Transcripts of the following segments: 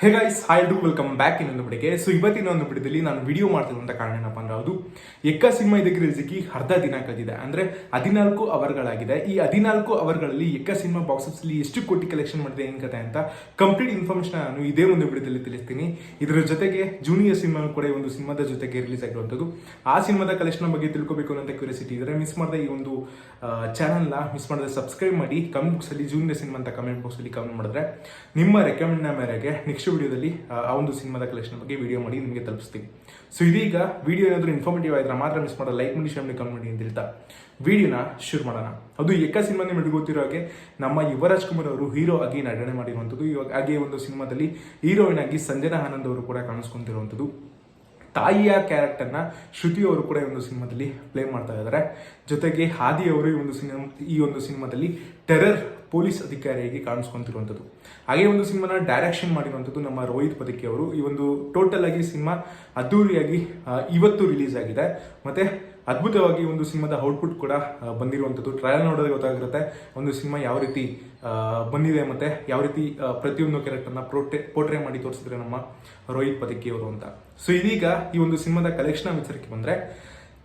ಹೇ guys hi ಡು welcome back ಇನ್ನೊಂದು ಬಿಡಿಗೆ ಸೊ ಇವತ್ತಿನ ಒಂದು ಬಿಡದಲ್ಲಿ ನಾನು ವಿಡಿಯೋ ಮಾಡ್ತಿರುವಂತ ಕಾರಣ ಏನಪ್ಪ ಅಂದ್ರೆ ಅದು ಎಕ್ಕ ಸಿನಿಮಾ ಇದಕ್ಕೆ ರಿಲೀಸಿಗೆ ಅರ್ಧ ದಿನ ಕಳೆದಿದೆ. ಅಂದ್ರೆ ಹದಿನಾಲ್ಕು ಅವರ್ಗಳಾಗಿದೆ. ಈ ಹದಿನಾಲ್ಕು ಅವರ್ಗಳಲ್ಲಿ ಎಕ್ಕ ಸಿನಿಮಾ ಬಾಕ್ಸ್ ಅಲ್ಲಿ ಎಷ್ಟು ಕೋಟಿ ಕಲೆಕ್ಷನ್ ಮಾಡಿದೆ ಏನ್ ಕತೆ ಅಂತ ಕಂಪ್ಲೀಟ್ ಇನ್ಫಾರ್ಮೇಶನ್ ನಾನು ಇದೇ ಒಂದು ಬಿಡದಲ್ಲಿ ತಿಳಿಸ್ತೀನಿ. ಇದರ ಜೊತೆಗೆ ಜೂನಿಯರ್ ಸಿನಿಮಾ ಕೂಡ ಒಂದು ಸಿನಿಮಾದ ಜೊತೆಗೆ ರಿಲೀಸ್ ಆಗಿರುವಂಥದ್ದು. ಆ ಸಿನಿಮಾದ ಕಲೆಕ್ಷನ್ ಬಗ್ಗೆ ತಿಳ್ಕೊಬೇಕು ಅಂತ ಕ್ಯೂರಿಯಾಸಿಟಿ ಇದ್ರೆ ಮಿಸ್ ಮಾಡಿದ ಈ ಒಂದು ಚಾನಲ್ನ ಮಿಸ್ ಮಾಡಿದ್ರೆ ಸಬ್ಸ್ಕ್ರೈಬ್ ಮಾಡಿ. ಕಮೆಂಟ್ ಬಾಕ್ಸ್ ಅಲ್ಲಿ ಜೂನಿಯರ್ ಸಿನಿಮಾ ಅಂತ ಕಮೆಂಟ್ ಬಾಕ್ಸ್ ಅಲ್ಲಿ ಕಮೆಂಟ್ ಮಾಡಿದ್ರೆ ನಿಮ್ಮ ರೆಕಮೆಂಡ್ನ ಮೇರೆಗೆ ನೆಕ್ಸ್ಟ್ ವಿಡಿಯೋದಲ್ಲಿ ಆ ಒಂದು ಸಿನಿಮಾದ ಕಲೆಕ್ಷನ್ ಬಗ್ಗೆ ವಿಡಿಯೋ ಮಾಡಿ ನಿಮಗೆ ತಲುಪಿಸ್ತೀವಿ ಸೊ ಇದೀಗ ವಿಡಿಯೋ ಏನಾದರೂ ಇನ್ಫಾರ್ಮೇಟಿವ್ ಆಗಿದ್ರೆ ಮಾತ್ರ ಮಿಸ್ ಮಾಡೋ ಲೈಕ್ ಮಾಡಿ ಶೇರ್ ಮಾಡಿ ಕಮೆಂಟ್ ಮಾಡಿ ಅಂತ ಹೇಳ್ತಾ ವಿಡಿಯೋನ ಶುರು ಮಾಡೋಣ. ಅದು ಎಕ್ಕ ಸಿನಿಮಾ ನಿಮಗೆ ಗೊತ್ತಿರೋ ಹಾಗೆ, ನಮ್ಮ ಯುವರಾಜ್ ಕುಮಾರ್ ಅವರು ಹೀರೋ ಆಗಿ ನಟನೆ ಮಾಡಿರುವಂಥದ್ದು, ಇವಾಗ ಹಾಗೆ ಒಂದು ಸಿನಿಮಾದಲ್ಲಿ ಹೀರೋಯಿನ್ ಆಗಿ ಸಂಜನಾ ಆನಂದ್ ಅವರು ಕೂಡ ಕಾಣಿಸ್ಕೊಂತಿರುವಂಥದ್ದು. ತಾಯಿಯ ಕ್ಯಾರೆಕ್ಟರ್ನ ಶ್ರುತಿ ಅವರು ಕೂಡ ಈ ಒಂದು ಸಿನಿಮಾದಲ್ಲಿ ಪ್ಲೇ ಮಾಡ್ತಾ ಇದ್ದಾರೆ. ಜೊತೆಗೆ ಹಾದಿ ಅವರು ಈ ಒಂದು ಸಿನಿಮಾ ಈ ಒಂದು ಸಿನಿಮಾದಲ್ಲಿ ಟೆರರ್ ಪೊಲೀಸ್ ಅಧಿಕಾರಿಯಾಗಿ ಕಾಣಿಸ್ಕೊಂತಿರುವಂಥದ್ದು. ಹಾಗೆ ಒಂದು ಸಿನಿಮಾನ ಡೈರೆಕ್ಷನ್ ಮಾಡಿರುವಂಥದ್ದು ನಮ್ಮ ರೋಹಿತ್ ಪದಕಿ ಅವರು. ಈ ಒಂದು ಟೋಟಲ್ ಆಗಿ ಸಿನಿಮಾ ಅದ್ದೂರಿಯಾಗಿ ಇವತ್ತು ರಿಲೀಸ್ ಆಗಿದೆ. ಮತ್ತೆ ಅದ್ಭುತವಾಗಿ ಒಂದು ಸಿನಿಮಾದ ಔಟ್ಪುಟ್ ಕೂಡ ಬಂದಿರುವಂಥದ್ದು. ಟ್ರಯಲ್ ನೋಡೋದು ಗೊತ್ತಾಗಿರುತ್ತೆ ಒಂದು ಸಿನಿಮಾ ಯಾವ ರೀತಿ ಬಂದಿದೆ ಮತ್ತೆ ಯಾವ ರೀತಿ ಪ್ರತಿಯೊಂದು ಕ್ಯಾರೆಕ್ಟರ್ನ ಪ್ರೋಟೆ ಪೋಟ್ರೆ ಮಾಡಿ ತೋರಿಸಿದ್ರೆ ನಮ್ಮ ರೋಹಿತ್ ಪದಕಿ ಅವರು ಅಂತ. ಸೊ ಇದೀಗ ಈ ಒಂದು ಸಿನಿಮಾದ ಕಲೆಕ್ಷನ್ ವಿಚಾರಕ್ಕೆ ಬಂದ್ರೆ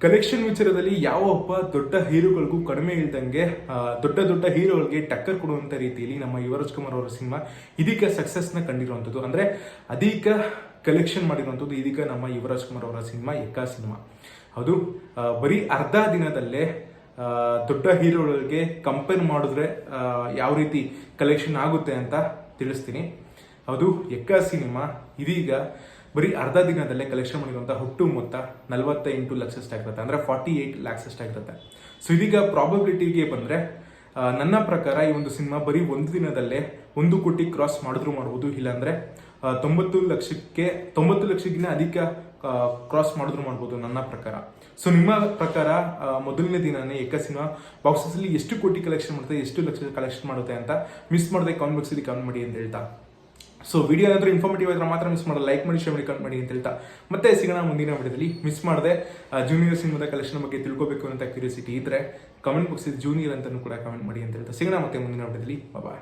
ಕಲೆಕ್ಷನ್ ವಿಚಾರದಲ್ಲಿ ಯಾವ ಒಬ್ಬ ದೊಡ್ಡ ಹೀರೋಗಳಿಗೂ ಕಡಿಮೆ ಇಲ್ದಂಗೆ ದೊಡ್ಡ ದೊಡ್ಡ ಹೀರೋಗಳಿಗೆ ಟಕ್ಕರ್ ಕೊಡುವಂತ ರೀತಿಯಲ್ಲಿ ನಮ್ಮ ಯುವರಾಜ್ ಕುಮಾರ್ ಅವರ ಸಿನಿಮಾ ಇದೀಗ ಸಕ್ಸಸ್ನ ಕಂಡಿರುವಂಥದ್ದು. ಅಂದ್ರೆ ಅಧಿಕ ಕಲೆಕ್ಷನ್ ಮಾಡಿರುವಂಥದ್ದು ಇದೀಗ ನಮ್ಮ ಯುವರಾಜ್ ಕುಮಾರ್ ಅವರ ಸಿನಿಮಾ ಎಕ್ಕಾ ಸಿನಿಮಾ. ಅದು ಬರೀ ಅರ್ಧ ದಿನದಲ್ಲೇ ದೊಡ್ಡ ಹೀರೋಗಳಿಗೆ ಕಂಪೇರ್ ಮಾಡಿದ್ರೆ ಯಾವ ರೀತಿ ಕಲೆಕ್ಷನ್ ಆಗುತ್ತೆ ಅಂತ ತಿಳಿಸ್ತೀನಿ. ಅದು ಎಕ್ಕ ಸಿನಿಮಾ. ಇದೀಗ ಬರೀ ಅರ್ಧ ದಿನದಲ್ಲೇ ಕಲೆಕ್ಷನ್ ಮಾಡಿರುವಂಥ ಒಟ್ಟು ಮೊತ್ತ ನಲವತ್ತ ಎಂಟು ಲಕ್ಷ ಅಷ್ಟಾಗಿರುತ್ತೆ ಅಂದರೆ ಫಾರ್ಟಿ ಏಯ್ಟ್ ಲ್ಯಾಕ್ಸ್ ಅಷ್ಟಾಗಿರುತ್ತೆ ಸೊ ಇದೀಗ ಪ್ರಾಬಬಿಲಿಟಿಗೆ ಬಂದರೆ ನನ್ನ ಪ್ರಕಾರ ಈ ಒಂದು ಸಿನಿಮಾ ಬರೀ ಒಂದು ದಿನದಲ್ಲೇ ಒಂದು ಕೋಟಿ ಕ್ರಾಸ್ ಮಾಡಿದ್ರು ಮಾಡ್ಬೋದು. ಇಲ್ಲಾಂದ್ರೆ ತೊಂಬತ್ತು ಲಕ್ಷಕ್ಕೆ, ತೊಂಬತ್ತು ಲಕ್ಷಕ್ಕಿಂತ ಅಧಿಕ ಕ್ರಾಸ್ ಮಾಡಿದ್ರು ಮಾಡ್ಬೋದು ನನ್ನ ಪ್ರಕಾರ. ಸೊ ನಿಮ್ಮ ಪ್ರಕಾರ ಮೊದಲನೇ ದಿನನೇ ಏಕ ಸಿನಿಮಾ ಬಾಕ್ಸಸ್ ಅಲ್ಲಿ ಎಷ್ಟು ಕೋಟಿ ಕಲೆಕ್ಷನ್ ಮಾಡುತ್ತೆ ಎಷ್ಟು ಲಕ್ಷ ಕಲೆಕ್ಷನ್ ಮಾಡುತ್ತೆ ಅಂತ ಮಿಸ್ ಮಾಡದೆ ಕಾಮೆಂಟ್ ಬಾಕ್ಸ್ ಅಲ್ಲಿ ಕಮೆಂಟ್ ಮಾಡಿ ಅಂತ ಹೇಳ್ತಾ. ಸೊ ವಿಡಿಯೋ ಏನಾದರೂ ಇನ್ಫಾರ್ಮೇಟಿವ್ ಆದರೆ ಮಾತ್ರ ಮಿಸ್ ಮಾಡೋ ಲೈಕ್ ಮಾಡಿ ಶೇರ್ ಮಾಡಿ ಕಮೆಂಟ್ ಮಾಡಿ ಅಂತ ಹೇಳ್ತಾ. ಮತ್ತೆ ಸಿಗೋಣ ಮುಂದಿನ ವಿಡಿಯೋದಲ್ಲಿ. ಮಿಸ್ ಮಾಡದೆ. ಜೂನಿಯರ್ ಸಿನಿಮಾದ ಕಲೆಕ್ಷನ್ ಬಗ್ಗೆ ತಿಳ್ಕೊಬೇಕು ಅಂತ ಕ್ಯೂರಿಯಾಸಿಟಿ ಇದ್ರೆ ಕಮೆಂಟ್ ಬಾಕ್ಸ್ ಜೂನಿಯರ್ ಅಂತಲೂ ಕೂಡ ಕಮೆಂಟ್ ಮಾಡಿ ಅಂತ ಹೇಳ್ತಾ. ಸಿಗೋಣ ಮತ್ತೆ ಮುಂದಿನ ವಿಡಿಯೋದಲ್ಲಿ. ಬಾಯ್